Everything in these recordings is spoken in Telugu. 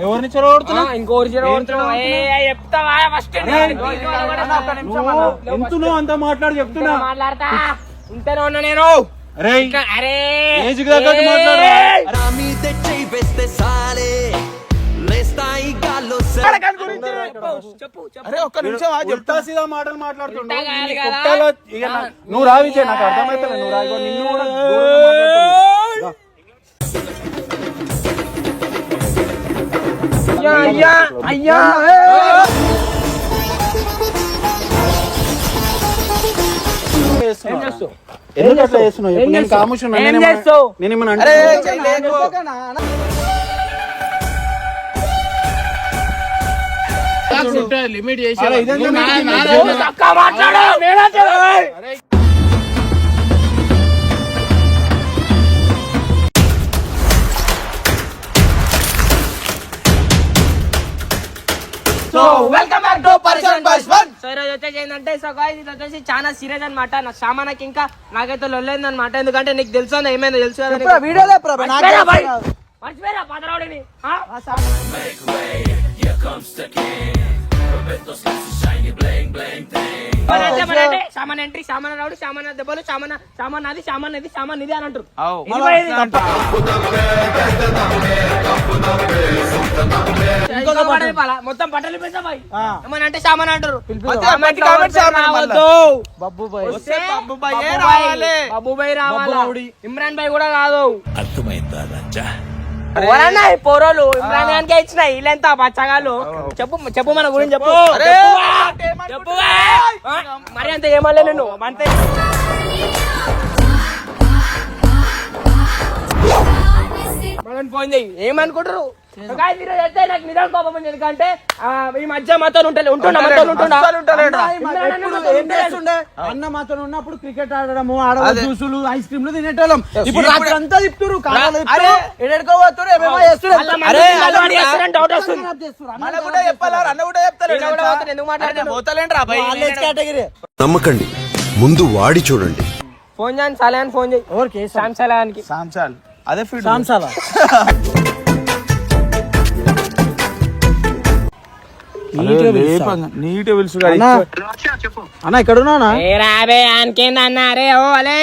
ఎవరిని చెడగొడుతున్నా ఫస్ట్ అంతా మాట్లాడి చెప్తున్నా. మాట్లాడతా? ఉంటేనే ఉన్నా నేను? అరే ఇంకా, అరే. ఏజ్ తగ్గట్టు మాట్లాడు. వేస్తే సాలే. లేస్తాయి గాల్లో అరే ఒక్క నిమిషం చెప్తా సీదా మాటలు నువ్వు రావిచే నాకు అర్థమైతే నువ్వు రాయి నిన్ను కూడా అయ్యా అయ్యా అయ్యా చేస్తున్నావు? చేస్తావు? ఎందుకు అట్లా చేస్తున్నావు చెప్పు? ఏం నేను చేస్తావు? కాముషున్నా. ఏం నేనేమన్నా- చేస్తావు? నేనేమన్నా అరే అంటున్నానా? చెయ్యలేకు. లిమిట్ చేసి అరే, నా- నా-? నా- సో వెల్కమ్ బ్యాక్ టు పరిచయం బాయ్స్ వన్ సో ఈరోజు వచ్చేసి ఏంటంటే సో guys ఇది వచ్చేసి చాలా సీరియస్ అనమాట నా సామానకి ఇంకా నాకైతే లొల్లేదు అనమాట ఎందుకంటే నీకు తెలుసు అందా ఏమైందో తెలుసు కదా నీకు. వీడియోలో ప్రభు నాకు మర్చిపోయిరా బాయ్. తెలుసు. మర్చిపోయిరా పాతరావుడిని ఆ? మన అంటే మన అంటే సామాన్ ఎంట్రీ సామాన్ రావుడు సామాన్ దెబ్బలు సామాన్ సామాన్ అది సామాన్ ఇది సామాన్ ఇది అని అంటారు? మొత్తం బట్టలు ఏమని అంటే సామాన్ బాయ్. రావాలి. ఇమ్రాన్ బాయ్ కూడా కాదు. అర్థమైందా ఈ పోరోలు? ఇమ్రాన్ ఖాన్ కే ఇచ్చిన వీళ్ళెంత బచ్చగాళ్ళు? చెప్పు చెప్పు మన గురించి చెప్పు. ఆ, మరి అంత ఏమలే నేను అంతే. మనం ఫోన్ చేయి ఏమనుకుంటారు? నాకు నిజం కోపం ఉంది. ఎందుకంటే ఆ, ఈ మధ్య మాతో ఉంటలే ఉంటున్నా అన్న మాతో ఉన్నప్పుడు క్రికెట్ ఆడడము ఆడడం అదే. జ్యూసులు ఐస్ క్రీమ్లు తినేటోళ్ళం. ఇప్పుడు అంతా తిప్పుతురు నమ్మకండి ముందు వాడి చూడండి. ఫోన్ చేయని సలహాన్ ఫోన్ చేయి. ఎవరికి శామ్ సలహాన్కి సాంసాల్ అదే ఫీడ్ సాంసాల నీట్ పిలుసు అన్న. అన్న ఇక్కడ రాబే అరే ఓ అలే.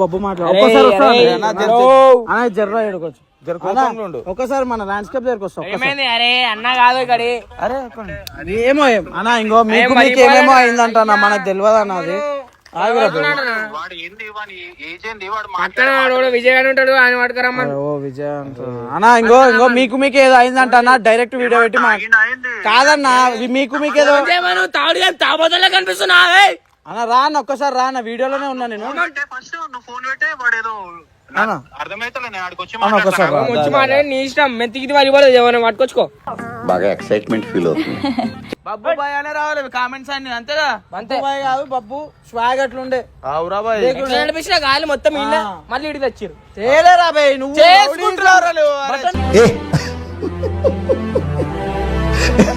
బబ్బు మాట్లాడు. జర్రా ఉండు. ఒక్కసారి మన ల్యాండ్స్కేప్ దగ్గరకు వస్తా అరే అన్న కాదు ఇక్కడ. అరే ఏమో అన్న ఇంకో మీకు మీకు ఏమేమో. అయిందంట మనకు తెలియదు అన్న వాడు. అన్న ఇంకో ఇంకో మీకు మీకు ఏదో అయిందంట అన్న డైరెక్ట్ వీడియో పెట్టి మా కాదన్న ఇది మీకు మీకు ఏదో తాబోతులే కనిపిస్తున్నా అన్న రా అన్న ఒక్కసారి రా అన్న వీడియోలోనే ఉన్నా నేను. ఫస్ట్ నువ్వు ఫోన్ పెట్టే వాడేదో అన్న మాట్లాడి నీ ఇష్టం. మెత్తికి పడిపోలేదు ఏమైనా పట్టుకొచ్చుకో. బాగా ఎక్సైట్మెంట్ ఫీల్ అవుతుంది. బబ్బు బాయ్ అనే రావాలి. కామెంట్స్ అన్ని అంతేగా? అంతే. బాయ్ కాదు బబ్బు స్వాగ్ అట్లుండే. అవురా బాయ్. ఎట్లా నడిపించిన గాలి మొత్తం ఇల్లే. మళ్ళీ ఇడికి తెచ్చారు తేలేరా బే నువ్వు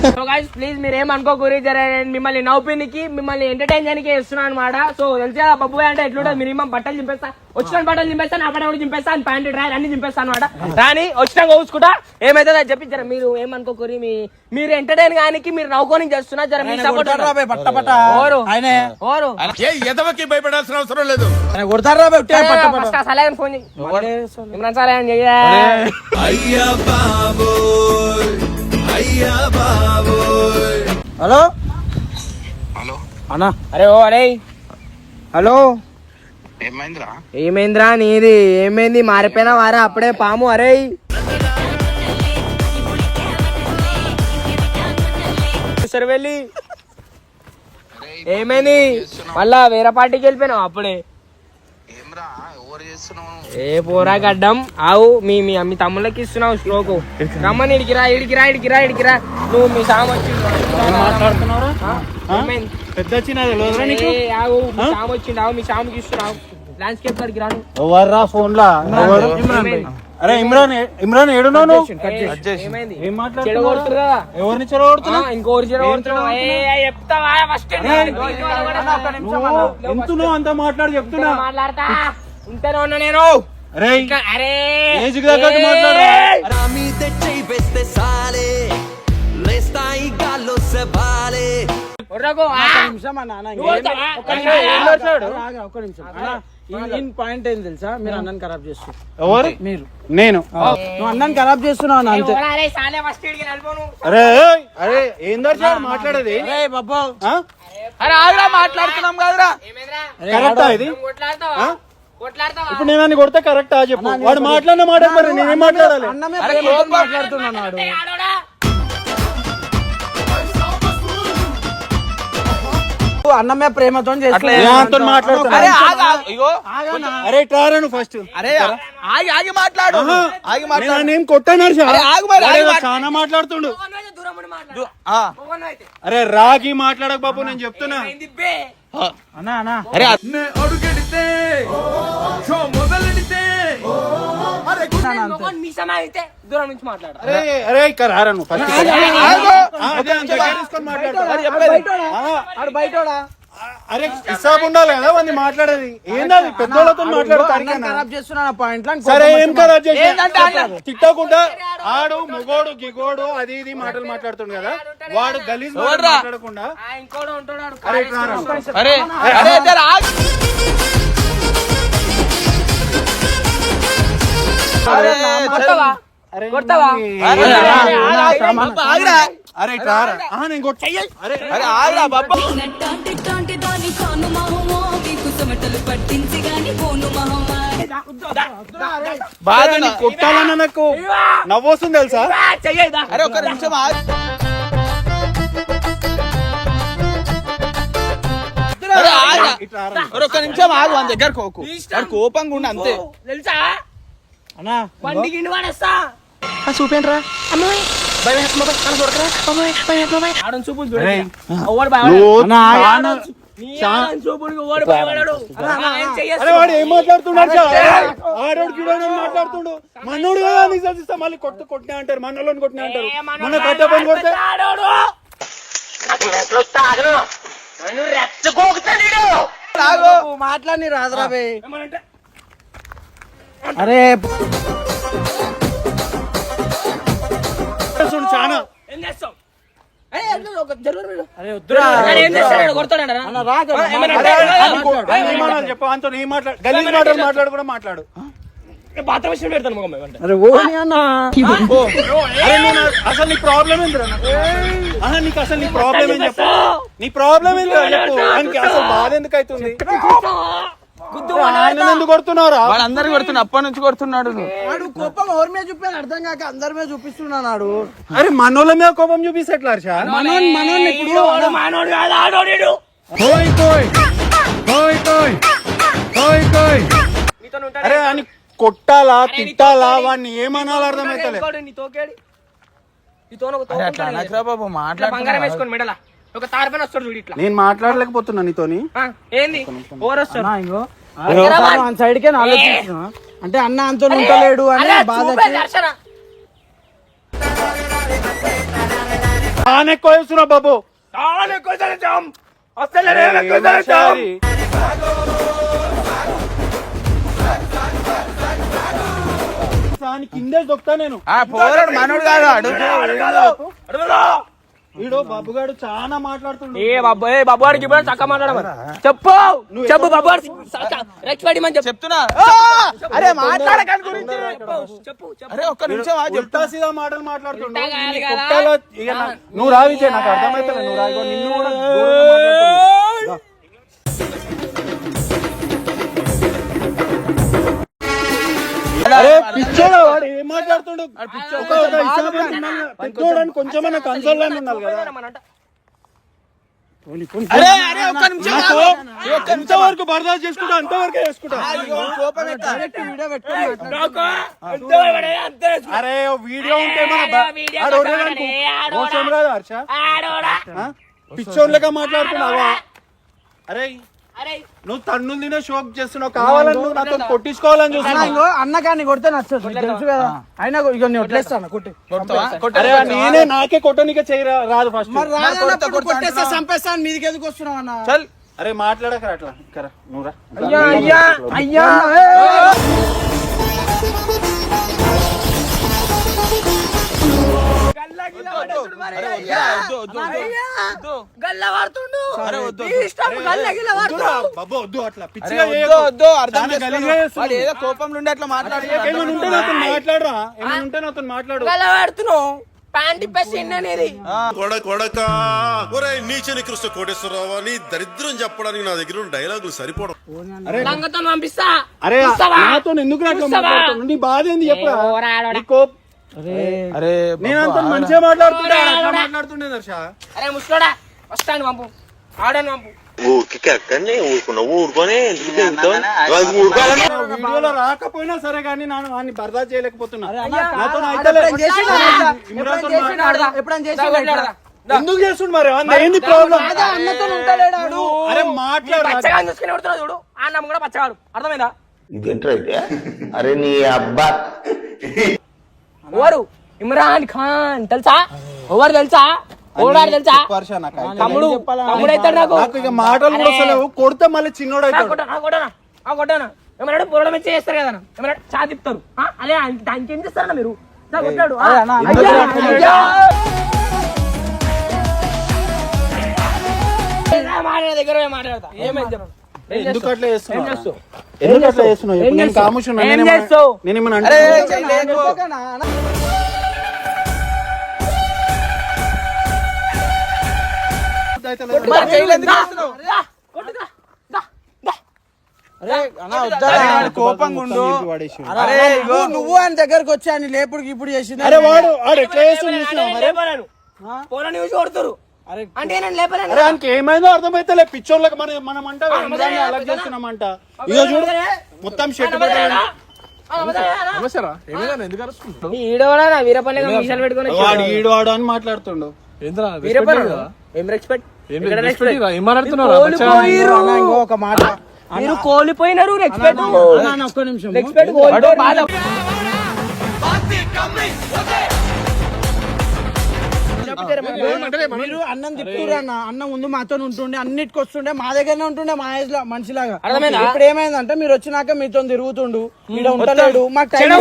సో గైస్ ప్లీజ్ మీరు ఏమనుకోకూరి జర నేను మిమ్మల్ని నవ్వుపినికి మిమ్మల్ని ఎంటర్టైన్ చేయడానికి ఇస్తున్నాను అనమాట సో తెలిసా బబ్బు అంటే ఎట్లుంటుంది? మినిమం బట్టలు చింపేస్తా. వచ్చిన బట్టలు చింపేస్తా నా బట్టలు కూడా చింపేస్తా ప్యాంట్ డ్రైర్ అన్ని చింపేస్తా అనమాట రాని వచ్చినా కోసుకుంటా ఏమైతే చెప్పి జర మీరు ఏమనుకోకూరి మీ మీరు ఎంటర్టైన్ కానీ మీరు నవ్వుకొని చేస్తున్నా జర మీ సపోర్ట్ భయపడాల్సిన అవసరం లేదు. కొడతారు సలహా ఫోన్ ఇమ్రాన్ సలహా అయ్యా బాబోయ్. అయ్యా బాబోయ్. హలో? హలో. అన్న? అరే ఓ అరే. హలో? ఏమైందిరా? ఏమైందిరా నీది? ఏమైంది? మారిపోయినా వారా? అప్పుడే పాము అరే. సరే వెళ్ళి. ఏమైంది? మళ్ళా వేరే పార్టీకి వెళ్ళిపోయినావు అప్పుడే? ఏమ్రా? ఏ పోరా గడ్డం. ఆవు మీ మీ మీ తమ్ముళ్ళకి ఇస్తున్నావు స్ట్రోకు. రమ్మని ఇడికిరా ఇడికిరా ఇడికిరా ఇడికిరా. నువ్వు మీ సాము వచ్చిండు మాట్లాడుతున్నారా ఏమైంది? పెద్ద ఏ, ఆగు మీ ఆవు సాముకి ఇస్తున్నావు. ల్యాండ్స్కేప్ కాడికి రాను. ఎవర్రా ఫోన్ లా. అరే ఇమ్రాన్ ఇమ్రాన్ ఏడున్నావు నువ్వు? ఎవరిని చెడగొడుతున్నావు ఆ, ఇంకోటి చెడు కొడుతున్నావు? ఏ, ఏ, చెప్తావా? ఫస్ట్ నువ్వు ఎంత మాట్లాడి చెప్తున్నా? మాట్లాడతా. ఉంటేనే ఉన్నా నేను? అరే. అరే. ఏజ్కి తగ్గట్టు మాట్లాడు. vale ఉర్రకు, ఆ! ఒక్క నిమిషం అన్న, అన్న, నువ్వు ఇంకేం- వస్తావా? ఒక్క అరే, నిమిషం, ఏం ఏం నడిచాడు? అరే, ఆగు, ఒక్క నిమిషం. అన్న, ఈ- ఈ పాయింట్ ఏం తెలుసా? మీరు అన్నని ఖరాబ్ ఎవరు? మీరు. నేను. నువ్వు అన్నని ఖరాబ్ చేస్తున్నావు అన్న, అంతే. ఎవరా? రే, సాలే ఫస్ట్ ఈడికి నడిపోను. అరే ఏయ్, అరే ఏం దర్శనం మాట్లాడేది? అరే బాబా. ఆ? అరే ఆగురా మాట్లాడుతున్నాం కదరా. ఏమైందిరా? కరెక్టా ఇది? నువ్వు కొట్లాడతావా? కొట్లాడతావా? ఇప్పుడు నేను కొడితే కరెక్టా చెప్పు వాడు మాట్లాడిన మాట మరి నేనేం మాట్లాడాలి మాట్లాడుతున్నాడు? అన్నమే ప్రేమతో. అరే ఆగు, ఆగు. ఇగో అరే ట్రారా నువ్వు ఫస్ట్ అరే ఆగి ఆగి మాట్లాడు ఆగి నేను మాట్లాడు కొట్టాను. చాలా మాట్లాడుతుండు. ఆ. అరే రాగి మాట్లాడక బాబు నేను చెప్తున్నా? అన్నా అన్నా. అరే మీసమా అయితే దూరం నుంచి మాట్లాడు అరే ఇక్కడ రారా నువ్వు ఫస్ట్ బయటోడా? అరే హిసాబ్ ఉండాలి కదా వాడిని మాట్లాడేది. ఏందది పెద్దోళ్ళతో మాట్లాడతారు అన్నని ఖరాబ్ చేస్తున్నాను పాయింట్ సరే ఏం తిట్టకుండా ఆడు మొగోడు గిగోడు అది ఇది మాటలు మాట్లాడుతుండు కదా. వాడు గలీజ్? మాట్లాడకుండా. ఆ, ఇంకోడు ఉంటాడు ఆడు. అరే. అరే అరే. అరే? అరే కాను మహమ్మా మీకు చెమటలు పట్టించి గాని పోను మహమ్మా బాధ కొట్టాలన్న నాకు నవ్వొస్తుంది తెలుసా? అరే ఒక నిమిషం ఒక్క నిమిషం ఆగు మన దగ్గర కోకు. కోపంగా ఉండి అంతే. తెలుసా? అన్నా బండి గిండి వాడేస్తా చూపేంట్రా? ఆడని చూపులు అరే, చూడండి ఎవడు భయపడడు. నువ్వు అన్నా, ఆగు. చాలా- నీ వాడు ఏం మాట్లాడుతున్నాడు? ఆడోడు మాట్లాడుతుండు. మనోడు మళ్ళీ కొట్టు కొట్టినా అంటారు మనోళ్ళని కొట్టినా అంటారు. మన కట్ట పని కొడితే? మాట్లాడి అరే చాలా మాట్లాడు. కూడా మాట్లాడు. ఏ, బాత్రూమ్ విషయం పెడతాను మొగం. అరే ఓని అన్న. అరే నువ్వు నా- అసలు నీ ప్రాబ్లం ఏంద్రా ఆహా నీకు అసలు నీ ప్రాబ్లం ఏం చెప్పు? నీ ప్రాబ్లం ఏంద్రా చెప్పు. ఆయనకి అసలు బాధ ఎందుకు అవుతుంది ఎందుకు కొడుతున్నారా వాడు అందరు కొడుతున్నా అప్పటి నుంచి కొడుతున్నాడు నువ్వు. వాడు కోపం ఎవరి మీద చూపాను అర్థం కాక అందరి మీద చూపిస్తున్నాడు అరే మనోళ్ళ మీద కోపం చూపిస్తే ఎట్లా హర్ష మనోన్ మనోన్ ఇప్పుడు వాడు మానవుడు కాదు, ఆడోడు వీడు. కోయ్ కోయ్. కోయ్ కోయ్. కోయ్ కోయ్. నీతోనే ఉంటాడు. అరే అని కొట్టాలా తిట్టాలా వాడిని ఏమనాలి అర్థమైతలే బాబు మాట్లాడుతున్నా వేసుకొని మెడల. ఒక తారు పైన వస్తాడు చూడు ఇట్లా. నేను మాట్లాడలేకపోతున్నా నీతోని. ఆ, ఏంది? వస్తాడు అన్నా, ఇంగో వన్ సైడ్ కే ఆలోచిస్తున్నా అంటే అన్న అంత ఉంటలేడు అని బాధ చాలా ఎక్కువ బాబు. చాలా ఎక్కువ. అసలు నేను ఎక్కువ కిందే పోరాడు మనోడు కాదు ఆడు బాబుగాడు చాలా మాట్లాడుతుండు. ఏ బాబు ఏ బాబు వాడికి ఇప్పుడు చక్క మాట్లాడమని చెప్పు చెప్పు చెప్తున్నా? అరే మాట్లాడకని గురించి. చెప్పు చెప్పు అరే ఒక్క నిమిషం ఆగు, చెప్తా సీదా మాటలు మాట్లాడుతుండు. నువ్వు రావిచే నాకు అర్థమైతలే నువ్వు రాయిగో నిన్ను కూడా చేసుకుంటా అయ్యో, కోపం ఎత్తా. వీడియో పెట్టుకొని మాట్లాడు. నాకు అంతే వాడే, అంతే. అరే వీడియో ఉంటే మన కాదు హర్ష? పిచ్చోళ్ళగా మాట్లాడుతున్నావా? అరే నువ్వు తన్ను తినే షోక్ చేస్తున్నావు. కావాలని నువ్వు నాతో కొట్టించుకోవాలని చూస్తున్నావు. ఇంగో అన్న కానీ కొడితే నచ్చదు. నీకు తెలుసు కదా. అయినా ఇక నేను వదిలేస్తాను కొట్టి. కొడతావా? అరే కొట్టరా? నేనే నాకే కొట్టనికే చేయరా రాదు ఫస్ట్ మరి కొట్టేస్తే. చంపేస్తాను మీదికి ఎందుకు వస్తున్నావు అన్న? చల్. అరే మాట్లాడక అట్లా. ఇక్కడ నువ్వు రా. అయ్యా అయ్యా అయ్యా. బాబు వద్దు అట్లా పిచ్చిగా వద్దు అర్థం ఏదో ఏమైనా ఉంటే మాట్లాడరా ఏమైనా ఉంటే మాట్లాడు. గల్లవాడుతున్నావు ప్యాంట్ ఇప్పేసి అనేది కొడ కొడక. ఒరే నీచ నికృష్ట కోటేశ్వరరావు అని దరిద్రం చెప్పడానికి నా దగ్గర డైలాగులు సరిపోవడం. లంగతో పంపిస్తా. అరే? నాతో ఎందుకు నీ బాధ ఏంది? చెప్పరా? అరే. మంచిగా అట్లా. మాట్లాడుతుండే దర్శ. అరే ముస్లోడా వస్తాను పంపు ఆడని పంపు వీడియోలో రాకపోయినా సరే కానీ నేను వాడిని బర్దా చేయలేకపోతున్నా. నాతో. ఎందుకు చేస్తుండు మరి? ఏంది ప్రాబ్లం అరే మాట్లాడు చూడు? కూడా పచ్చగాడు. అర్థమైందా? అరే నీ అబ్బా. ఎవరు ఇమ్రాన్ ఖాన్ తెలుసా ఎవరు తెలుసా ఓడాడు. తమ్ముడు తమ్ముడు అవుతాడు నాకు మాటలు కొడితే మళ్ళీ చిన్నోడు అవుతాడు. ఏమన్నాడు పొరడం వచ్చి చేస్తారు కదా ఏమన్నా చా తిప్పుతారు ఆ, అదే ఆయన- దానికి ఏం చేస్తారన్నా మీరు కొట్టాడు మాట్లాడే దగ్గర మాట్లాడతా ఏమైంది ఎందుకు? అట్లా చేస్తున్నావు? ఎందుకు అట్లా చేస్తున్నావు ఇప్పుడు నేను? కాముషున్నా ఏం చేస్తావు? అంటే. అరే నువ్వు నువ్వు ఆయన దగ్గరకు వచ్చి లేపుడు ఇప్పుడు చేసింది అరే వాడు వాడు ఎట్లా చేస్తుండు చూసినావా నేను మరి లేపలేను. పోరాని చూసి కొడుతురు అరే అంటే నేను లేపలేను అరే ఆయనకి ఏమైందో అర్థమైతేలే. పిచ్చోళ్ళకి మన మనం అంట అలా చేస్తున్నామంట ఇక చూడు మొత్తం షెట్ ఈడవడా? వీరపల్లి పెట్టుకుని వాడు అని మాట్లాడుతుండు. వీరపల్లి ఏం రెస్పెక్ట్ అన్న, ఇంకో ఒక మాట. మీరు కోల్పోయినారు రెస్పెక్ట్ ఒక్క నిమిషం. రెస్పెక్ట్ మీరు అన్నం తిప్పురు అన్న అన్నం ముందు మాతో ఉంటుండే అన్నిటికి వస్తుండే మా దగ్గరనే ఉంటుండే మా ఏజ్లో మనిషిలాగా? ఇప్పుడు ఏమైందంటే మీరు వచ్చినాక మీతో తిరుగుతుండు ఇక్కడ ఉంటలేడు మాకు టైం.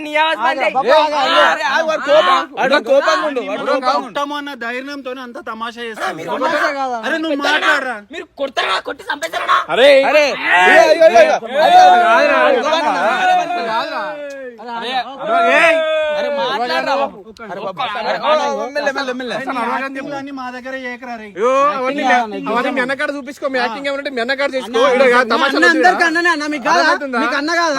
నీ కోపం ధైర్యంతో అంత తమాషా? అరే నువ్వు మాట్లాడరా మీరు కొడతారా కొట్టి చంపేస్తారా అరే చూపించుకో మీ యాక్టింగ్ ఏమంటే మీ అన్నకాడ చేసుకో అన్న తమాషాలు అందరికి వద్దురా. అన్ననే అన్న మీకు కాదా అన్న కాదా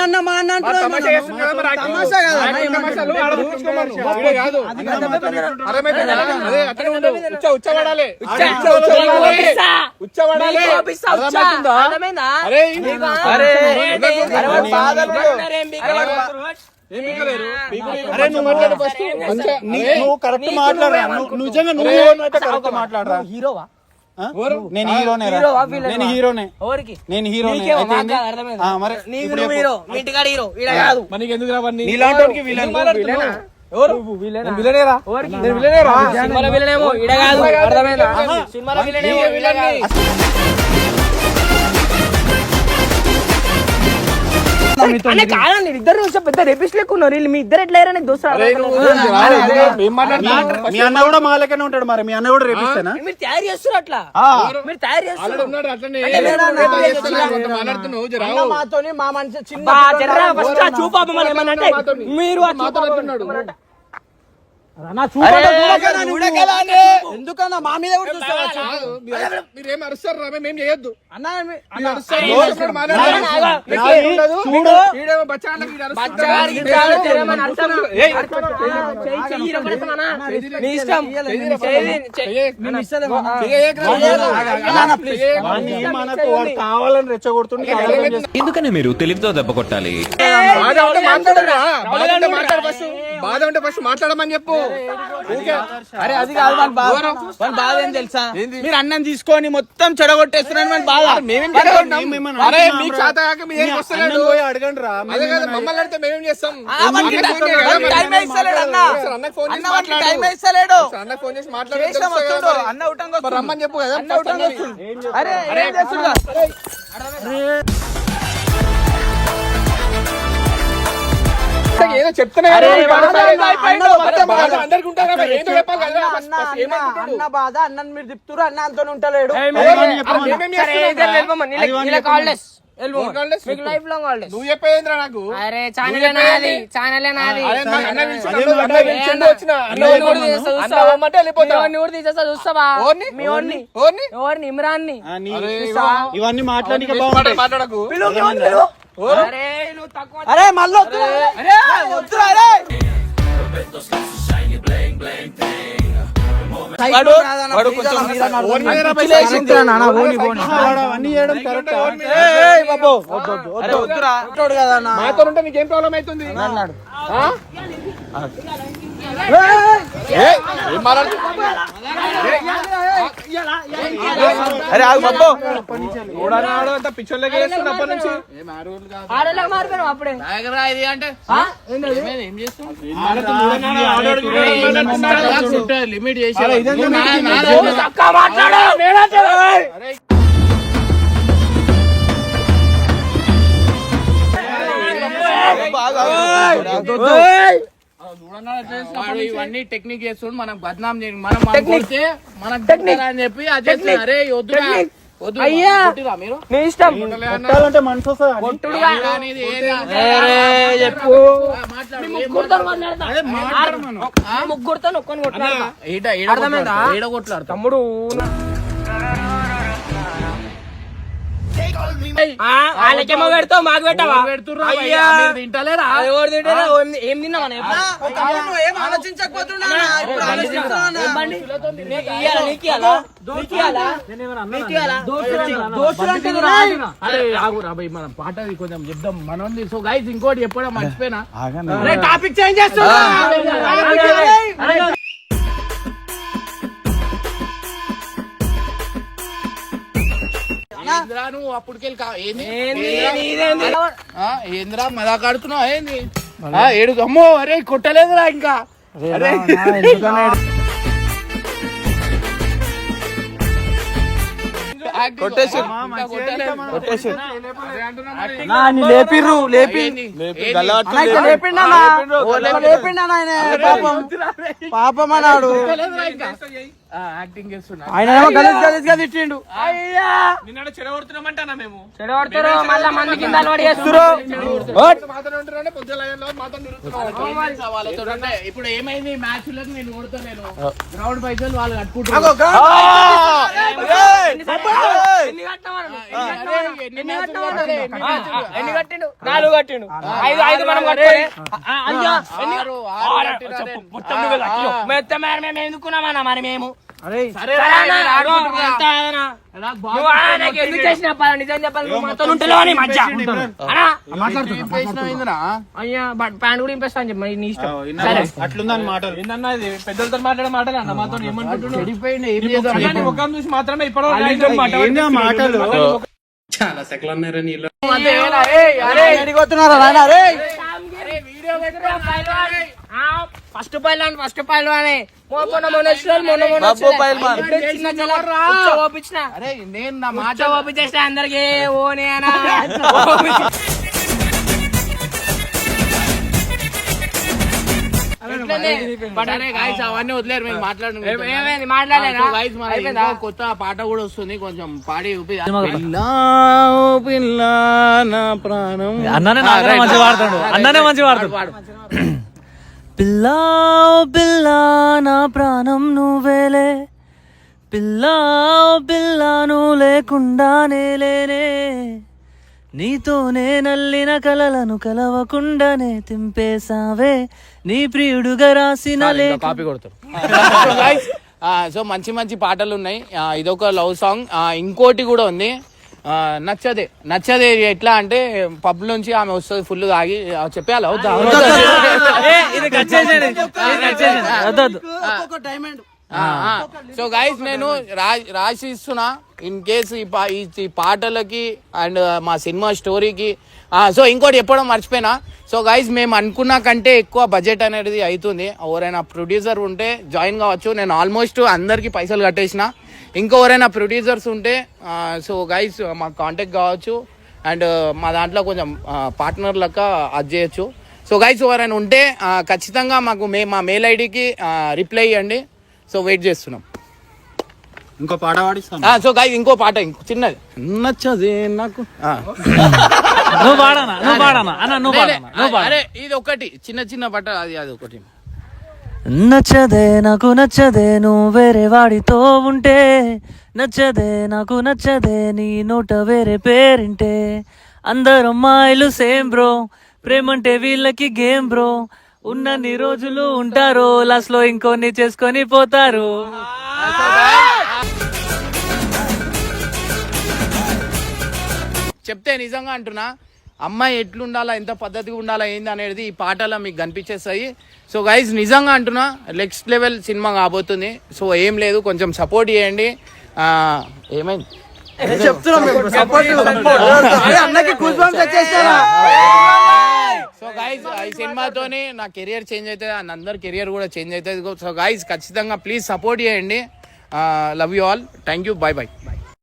అన్న మా అన్న వాడు కదా, మరి? తమాషా కాదా? తమాషాలు ఆడ చూపించుకోమను. కాదు. అర్థమైపోయిందా? అదే అట్లనే ఉండు. ఉచ్చ. ఉచ్చ? అర్థమైందా? అరే, అరే? అరే, నువ్వు మాట్లాడు ఫస్ట్ నువ్వు కరెక్ట్ మాట్లాడరా? నిజంగా నువ్వు కరెక్ట్ మాట్లాడరా? హీరోవా? నేను హీరోనే? నేను హీరోనే. ఎవరికి? నేను హీరోనే. మరి నీకు. హీరో ఇంటికాడ హీరో ఈడ కాదు. మరి నీకు ఎందుకు రావన్నీ? నీలాంటోడికి విలన్ విలనా? ఎవరు? నేను విలనేరా? ఎవరికి? నేను విలనేరా? సినిమాలో విలనేమో ఈడ కాదు. అర్థమైందా? సినిమాలో విలనేమో ఈడ కాదండి ఇద్దరు చూస్తే పెద్ద రేపిస్ట్ లెక్క ఉన్నారు. వీళ్ళు మీ ఇద్దరు ఎట్లా అయ్యారని మాట్లాడుతున్నావు? మీ అన్న కూడా మా లెక్కనే ఉంటాడు మరి మీ అన్న కూడా రేపిస్తానా మీరు తయారు చేస్తారు అట్లా? మీరు తయారు రావు. మాతోని మా మనిషి చిన్న బా జర్రా ఫస్ట్ ఆ చూపు అభిమానం ఏమన్నా అంటే మీరు ఎందుకన్నా మా మీద మీరు- అరుస్తారు రా మేము చేయొద్దు కావాలని చేస్తున్నాడు. ఎందుకని మీరు తెలివితో దెబ్బ కొట్టాలి బాధ ఉంటే ఫస్ట్ మాట్లాడమని చెప్పు అరే అది కాదు మన బాధ. మన బాధ ఏం తెలుసా? మీరు అన్నం తీసుకొని మొత్తం చెడగొట్టేస్తున్నారని మన బాధ. మేమేం అరే, మీకు చేత కాక మీ ఏం వస్తలేడు పోయి అడగండి రా. అదే కదా మమ్మల్ని అడిగితే మేమేం చేస్తాం? టైం ఇస్తలేడు అన్న ఫోన్ అన్న చేసి మాట్లాడు. టైం ఇస్తలేడు ఫోన్ చేసి మాట్లాడు. వస్తుండు. అన్న ఉటంగా వస్తుండు. రమ్మని చెప్పు కదా అన్న ఉటంగా. అరే ఏం ఫస్ట్ అన్న, ఏమనుకుంటున్నాడు? అన్న బాధ అన్నని మీరు తిప్పుతురు అన్న అంతో ఉంటలేడు. నువ్వు చెప్పేదేంద్రా నాకు? అరే ఛానల్ నాది ఛానల్ నాది. ఇవన్నీ మాట్లాడు, అరే నువ్వు తక్కువ అరే మళ్ళీ. మాతో ఉంటే నీకేం ప్రాబ్లం అవుతుంది అన్నాడు ఆ? ఏయ్, ఏం మాట్లాడుతున్నావు? అరే ఆగు బాబు చూడన్నాడు అంత పిచ్చోళ్ళకి వేస్తున్నా అప్పటి నుంచి? ఆడోళ్ళకి మారిపోయినావు అప్పుడే. ఆ? ఏంటది? నువ్వు తక్కువ మాట్లాడు. ఇవన్నీ టెక్నిక్ చేస్తుండు మనం బద్నాం చేయను మనం మనం కొడితే మనకు టెక్నిక్ అని చెప్పి అది చేస్తున్నారు. అరే వద్దు అయ్యా. మీరు. నీ ఇష్టం. కొట్టాలంటే మనసు చెప్పు. ముగ్గురుతో ఒక్కని ఈడ కొట్లాడు తమ్ముడు వాళ్ళకేమో పెడతావు మాకు పెట్టావా? తింటలేరా అది ఎవరు తింటారా? ఏం- తిన్నా మనం పాటది కొంచెం చెప్దాం. మనం సో గైస్ ఇంకోటి చెప్పడం మర్చిపోయినా? టాపిక్ చేంజ్ చేస్తున్నా. ఏంద్రా నువ్వు అప్పటికెళ్ళి కా- ఏంది? ఏంది? నీదేంది? ఆ, ఏంద్రా? మదాక ఆడుతున్నావు ఏంది ఏడు అమ్మో అరే కొట్టలేదురా ఇంకా. అరే లేపిర్రు లేపి. ఆయన? పాపం. పాపం అన్నాడు. యాక్టింగ్ చేస్తున్నా ఆయన ఏమో గలీజ్ గలీజ్గా తిట్టిండు. అయ్యా! నిన్న చెడగొడుతున్నామంటానా మేము. చెడగొడతారు మళ్ళా మంది కింద అలవాటు చేస్తారు ఇప్పుడు ఏమైంది? మ్యాచ్లకు నేను గ్రౌండ్ పైసలు వాళ్ళు ఎన్ని కట్టిండు? నాలుగు కట్టిండు. ఐదు ఐదు మనం కట్టుకోలే మొత్తం మేము ఎందుకున్నామన్నా మరి మేము? ఎందుకు చేసిన? నిజం చెప్పాలి నువ్వు మాతో ఉంటలేవు అని మధ్య? అయ్యా ప్యాంట్ కూడా ఇంపేస్తా అని చెప్పి మరి నీ ఇష్టం. సరే. అట్లుందని మాటలు. ఏందన్నా ఇది? పెద్దలతో మాట్లాడే మాటలు అన్న మాతో ఏమనుకుంటున్నావు చెడిపోయింది ఏం చేద్దాం నీ ముఖం చూసి మాత్రమే మాటలు? అరే ఫస్ట్ పైలాన్ ఫస్ట్ పైల్వానే మొన్న బాబు. పైల్వాన్. ఓపించిన. అరే నేను నా మాట ఓపించేసిన అందరికి? బట్ అరే అవన్నీ వదిలేరు మాట్లాడు ఏం- ఏమైంది? అయిపోయిందా? ఇంకో కొత్త పాట కూడా వస్తుంది కొంచెం పాడి ఊపి పిల్ల నా ప్రాణం. అన్ననే మంచి వాడతాడు. అన్ననే మంచి వాడతాడు. పాడు పిల్లా పిల్లా నా ప్రాణం నువ్వేలే. పిల్లా పిల్లా నువ్వు లేకుండానే లేనే నీతోనే నల్లిన కలలను కలవకుండానే తింపేసావే నీ ప్రియుడుగా రాసిన కాపీ కొడతారు. సో మంచి మంచి పాటలు ఉన్నాయి. ఇదొక లవ్ సాంగ్. ఇంకోటి కూడా ఉంది. నచ్చదే. నచ్చదే ఎట్లా అంటే పబ్ నుంచి ఆమె వస్తుంది ఫుల్ తాగి వద్దొద్దు సో గైస్ నేను రాసి ఇస్తున్నా ఇన్ కేసు ఈ పాటలకి అండ్ మా సినిమా స్టోరీకి సో ఇంకోటి చెప్పడం మర్చిపోయినా. సో గైస్ మేము అనుకున్న కంటే ఎక్కువ బడ్జెట్ అనేది అవుతుంది ఎవరైనా ప్రొడ్యూసర్ ఉంటే జాయిన్ కావచ్చు. నేను ఆల్మోస్ట్ అందరికీ పైసలు కట్టేసిన. ఇంకెవరైనా ప్రొడ్యూసర్స్ ఉంటే సో గైస్ మాకు కాంటాక్ట్ కావచ్చు. అండ్ మా దాంట్లో కొంచెం పార్ట్నర్ లెక్క అది చేయొచ్చు. సో గైస్ ఎవరైనా ఉంటే ఖచ్చితంగా మాకు మే మా మెయిల్ ఐడికి రిప్లై ఇవ్వండి. సో వెయిట్ చేస్తున్నాం. ఇంకో పాట పాడిస్తాను. ఆ, సో గాయ ఇంకో పాట ఇంకో చిన్నది. నచ్చదే నాకు. నువ్వు పాడనా? నువ్వు పాడనా? అన్న నువ్వు పాడనా? నువ్వు ఇది ఒకటి. చిన్న చిన్న పాట అది అది ఒకటి. నచ్చదే నాకు నచ్చదే నువ్వు వేరే వాడితో ఉంటే. నచ్చదే నాకు నచ్చదే నీ నోట వేరే పేరింటే. అందరు అమ్మాయిలు సేమ్ బ్రో. ప్రేమంటే వీళ్ళకి గేమ్ బ్రో. ఉన్నన్ని రోజులు ఉంటారు లాస్ట్లో ఇంకొన్ని చేసుకొని పోతారు. చెప్తే నిజంగా అంటున్నా అమ్మాయి ఎట్లుండాలా ఎంత పద్ధతిగా ఉండాలా ఏంది అనేది ఈ పాటలో మీకు కనిపించేస్తాయి. సో గైజ్ నిజంగా అంటున్నా నెక్స్ట్ లెవెల్ సినిమా కాబోతుంది. సో ఏం లేదు కొంచెం సపోర్ట్ చేయండి. ఆ, ఏమైంది? సో గైజ్ ఈ సినిమాతోని నా కెరియర్ చేంజ్ అవుతుంది అండ్ అందరి కెరియర్ కూడా చేంజ్ అవుతుంది. సో గైజ్ ఖచ్చితంగా ప్లీజ్ సపోర్ట్ చేయండి. Love you all thank you bye bye